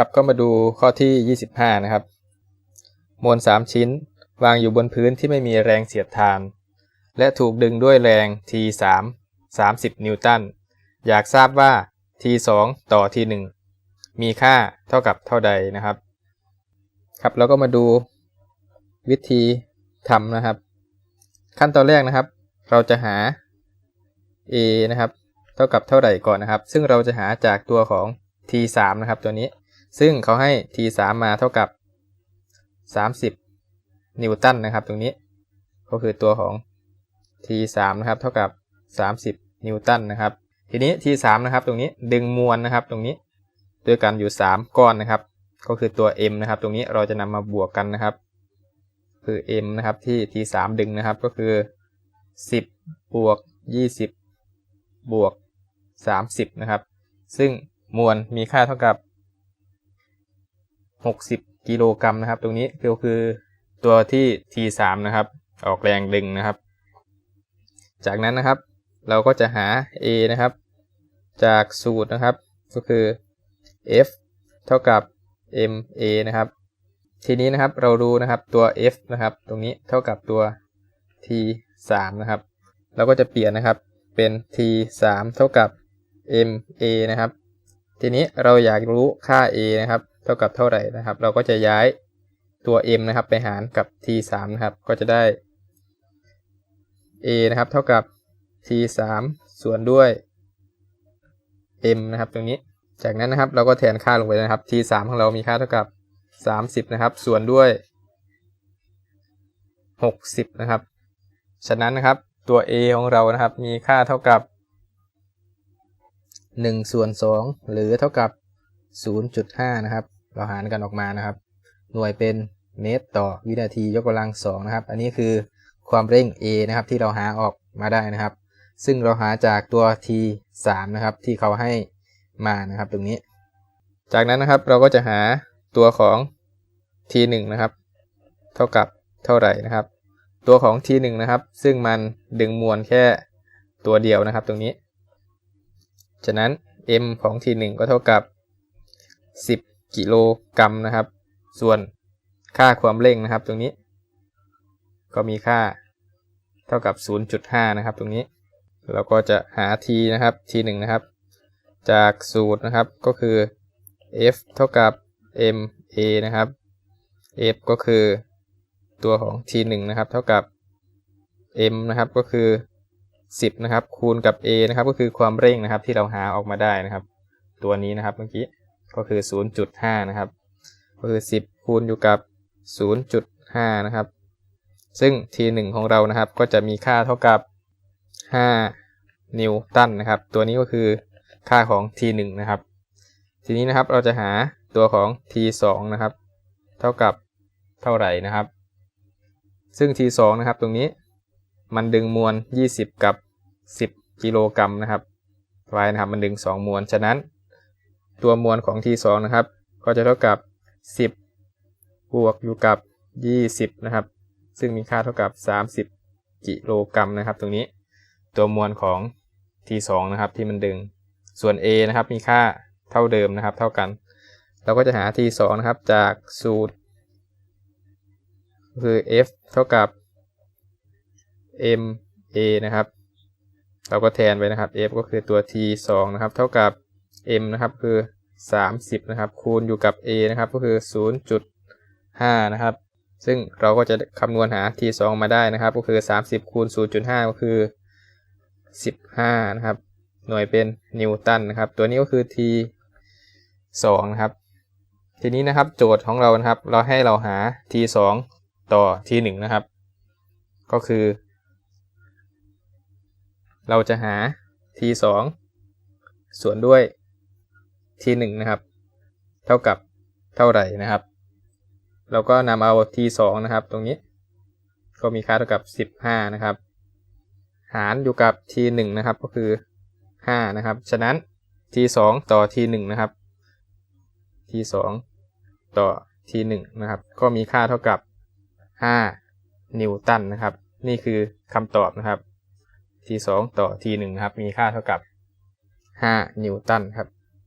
ครับก็มาดูข้อที่ 25 นะครับ มวล 3 ชิ้น วางอยู่บนพื้นที่ไม่มีแรงเสียดทาน และถูกดึงด้วยแรง T3 30 นิวตัน อยากทราบว่า T2 ต่อ T1 มีค่าเท่ากับเท่าใดนะครับ ครับเราก็มาดูวิธีทำนะครับ ขั้นตอนแรกนะครับ เราจะหา A นะครับ เท่ากับเท่าไหร่ก่อนนะครับ ซึ่งเราจะหาจากตัวของ T3 นะครับตัวนี้ ซึ่งเขาให้ T3 มาเท่ากับ 30 นิวตันนะครับ ตรงนี้ ก็คือตัวของ T3 นะครับ เท่ากับ 30 นิวตันนะครับ ทีนี้ T3 นะครับ ตรงนี้ดึงมวลนะครับ ตรงนี้ด้วยกันอยู่ 3 ก้อนนะครับ ก็คือตัว M นะครับ ตรงนี้เราจะนำมาบวกกันนะครับ คือ M นะครับ ที่ T3 ดึงนะครับ ก็คือ 10 บวก 20 บวก 30 นะครับ ซึ่งมวลมีค่าเท่ากับ 60 กิโลกรัมนะครับ ตรงนี้ก็คือตัวที่ T3 นะครับ ออกแรงดึงนะครับ จากนั้นนะครับ เราก็จะหา A นะครับ จากสูตรนะครับ ก็คือ F เท่ากับ MA นะครับ ทีนี้นะครับเรารู้นะครับตัว F นะครับ ตรงนี้เท่ากับตัว T3 นะครับ เราก็จะเปลี่ยนนะครับเป็น T3 เท่ากับ MA นะครับ ทีนี้เราอยากรู้ค่า A นะครับ ท่ากับเท่าไหร่นะครับ เราก็จะย้ายตัว M นะครับ ไปหารกับ T3 นะครับ ก็จะได้ A นะครับ เท่ากับ T3 ส่วนด้วย M นะครับ ตรงนี้ จากนั้นนะครับ เราก็แทนค่าลงไปนะครับ T3 ของเรามีค่าเท่ากับ 30 นะครับ ส่วนด้วย 60 นะครับ ฉะนั้นนะครับ ตัว A ของเรานะครับ มีค่าเท่ากับ1ส่วน2หรือเท่ากับ0.5 นะครับ เราหารกันออกมานะครับ หน่วยเป็นเมตรต่อวินาทียกกำลัง2นะครับ อันนี้คือความเร่ง A นะครับที่เราหาออกมาได้นะครับ ซึ่งเราหาจากตัว T3 นะครับที่เขาให้มานะครับตรงนี้ จากนั้นนะครับเราก็จะหาตัวของ T1 นะครับ เท่ากับเท่าไหร่นะครับ ตัวของ T1 นะครับ ซึ่งมันดึงมวลแค่ตัวเดียวนะครับตรงนี้ ฉะนั้น M ของ T1 ก็เท่ากับ 10 กิโลกรัมนะครับ ส่วนค่าความเร่งนะครับ ตรงนี้ ก็มีค่าเท่ากับ 0.5 นะครับ ตรงนี้ เราก็จะหา T นะครับ T1 นะครับ จากสูตรนะครับก็คือ F เท่ากับ MA นะครับ F ก็คือตัวของ T1 นะครับ เท่ากับ M นะครับก็คือ 10 นะครับ คูณกับ A นะครับ ก็คือความเร่งนะครับ ที่เราหาออกมาได้นะครับ ตัวนี้นะครับเมื่อกี้ ก็คือ 0.5 นะครับ ก็คือ 10 คูณอยู่กับ 0.5 นะครับ ซึ่ง T1 ของเรานะครับ ก็จะมีค่าเท่ากับ 5 นิวตันนะครับ ตัวนี้ก็คือค่าของ T1 นะครับ ทีนี้นะครับเราจะหาตัวของ T2 นะครับ เท่ากับเท่าไหร่นะครับ ซึ่ง T2 นะครับตรงนี้มันดึงมวล 20 กับ 10 กิโลกรัมนะครับไว้นะครับ มันดึง 2 มวล ฉะนั้น ตัวมวลของ T2 นะครับ ก็จะเท่ากับ 10 บวกอยู่กับ 20 นะครับ ซึ่งมีค่าเท่ากับ 30 กิโลกรัมนะครับ ตรงนี้ตัวมวลของ T2 นะครับที่มันดึง ส่วน A นะครับมีค่าเท่าเดิมนะครับ เท่ากัน เราก็จะหา T2 นะครับจากสูตร คือ F เท่ากับ M A นะครับ เราก็แทนไปนะครับ F ก็คือตัว T 2นะครับ เท่ากับ M นะครับคือ 30 นะครับ คูณอยู่กับ A นะครับก็คือ 0.5 นะครับ ซึ่งเราก็จะคำนวณหา T 2มาได้นะครับ ก็คือ 30 คูณ 0.5 ก็คือ 15 นะครับ หน่วยเป็นนิวตันนะครับ ตัวนี้ก็คือ T 2นะครับ ทีนี้นะครับโจทย์ของเรานะครับ เราให้เราหา T 2ต่อ T 1นะครับ ก็คือ เราจะหา t 2ส่วนด้วย t 1นะครับ เท่ากับเท่าไหร่นะครับ เราก็นำเอา t 2นะครับ ตรงนี้ ก็มีค่าเท่ากับ15นะครับ หารอยู่กับ t 1นะครับ ก็คือ5นะครับ ฉะนั้น t 2ต่อ t 1นะครับ t 2ต่อ t 1นะครับ ก็มีค่าเท่ากับ5นิวตันนะครับ นี่คือคำตอบนะครับ t 2 ต่อ t 1 นะครับ มีค่าเท่ากับ 5 นิวตันครับ